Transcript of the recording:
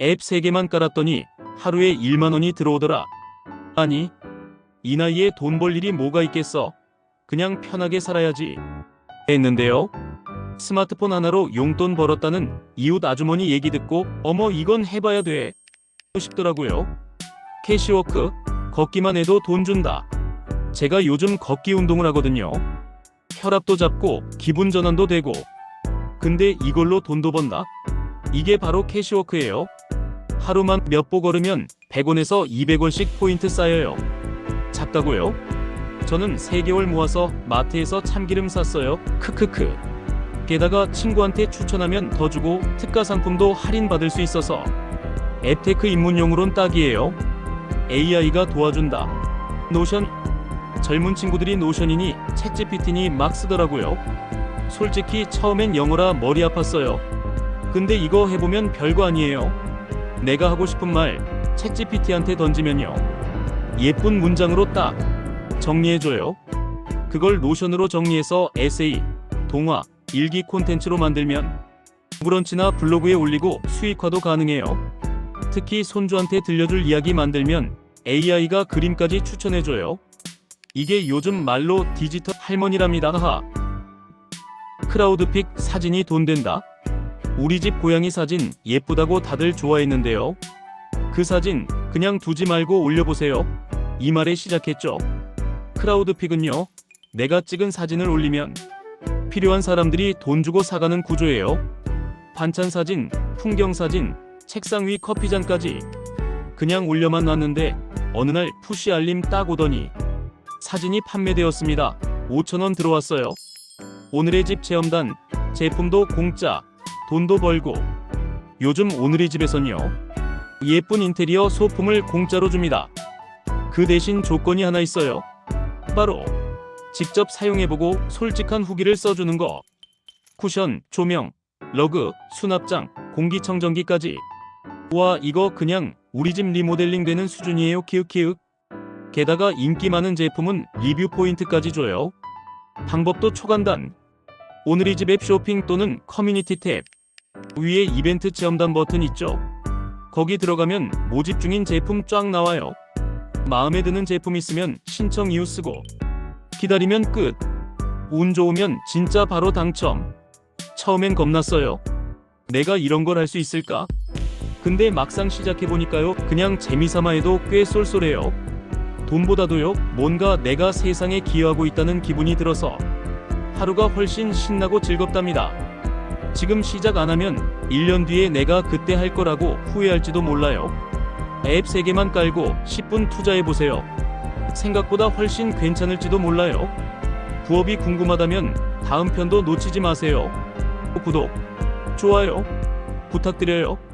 앱 3개만 깔았더니 하루에 1만 원이 들어오더라. 아니, 이 나이에 돈 벌 일이 뭐가 있겠어. 그냥 편하게 살아야지. 했는데요. 스마트폰 하나로 용돈 벌었다는 이웃 아주머니 얘기 듣고 어머 이건 해봐야 돼. 싶더라고요. 캐시워크, 걷기만 해도 돈 준다. 제가 요즘 걷기 운동을 하거든요. 혈압도 잡고 기분 전환도 되고. 근데 이걸로 돈도 번다? 이게 바로 캐시워크예요. 하루만 몇 보 걸으면 100원에서 200원씩 포인트 쌓여요. 작다고요? 저는 3개월 모아서 마트에서 참기름 샀어요. 크크크. 게다가 친구한테 추천하면 더 주고 특가 상품도 할인받을 수 있어서 앱테크 입문용으론 딱이에요. AI가 도와준다. 노션 젊은 친구들이 노션이니 챗GPT니 막 쓰더라고요. 솔직히 처음엔 영어라 머리 아팠어요. 근데 이거 해보면 별거 아니에요. 내가 하고 싶은 말 챗GPT한테 던지면요. 예쁜 문장으로 딱 정리해줘요. 그걸 노션으로 정리해서 에세이, 동화, 일기 콘텐츠로 만들면 브런치나 블로그에 올리고 수익화도 가능해요. 특히 손주한테 들려줄 이야기 만들면 AI가 그림까지 추천해줘요. 이게 요즘 말로 디지털 할머니랍니다. 하. 크라우드픽 사진이 돈 된다. 우리 집 고양이 사진 예쁘다고 다들 좋아했는데요. 그 사진 그냥 두지 말고 올려보세요. 이 말에 시작했죠. 크라우드픽은요. 내가 찍은 사진을 올리면 필요한 사람들이 돈 주고 사가는 구조예요. 반찬 사진, 풍경 사진, 책상 위 커피잔까지 그냥 올려만 놨는데 어느 날 푸시 알림 딱 오더니 사진이 판매되었습니다. 5천원 들어왔어요. 오늘의 집 체험단 제품도 공짜 돈도 벌고 요즘 오늘의 집에선요 예쁜 인테리어 소품을 공짜로 줍니다. 그 대신 조건이 하나 있어요. 바로 직접 사용해보고 솔직한 후기를 써주는 거. 쿠션, 조명, 러그, 수납장, 공기청정기까지. 와 이거 그냥 우리 집 리모델링 되는 수준이에요 키읔키읔. 게다가 인기 많은 제품은 리뷰 포인트까지 줘요. 방법도 초간단. 오늘의 집앱 쇼핑 또는 커뮤니티 탭. 위에 이벤트 체험단 버튼 있죠. 거기 들어가면 모집 중인 제품 쫙 나와요. 마음에 드는 제품 있으면 신청 이후 쓰고 기다리면 끝. 운 좋으면 진짜 바로 당첨. 처음엔 겁났어요. 내가 이런 걸 할 수 있을까? 근데 막상 시작해보니까요, 그냥 재미삼아 해도 꽤 쏠쏠해요. 돈보다도요, 뭔가 내가 세상에 기여하고 있다는 기분이 들어서 하루가 훨씬 신나고 즐겁답니다. 지금 시작 안 하면 1년 뒤에 내가 그때 할 거라고 후회할지도 몰라요. 앱 3개만 깔고 10분 투자해보세요. 생각보다 훨씬 괜찮을지도 몰라요. 부업이 궁금하다면 다음 편도 놓치지 마세요. 구독, 좋아요 부탁드려요.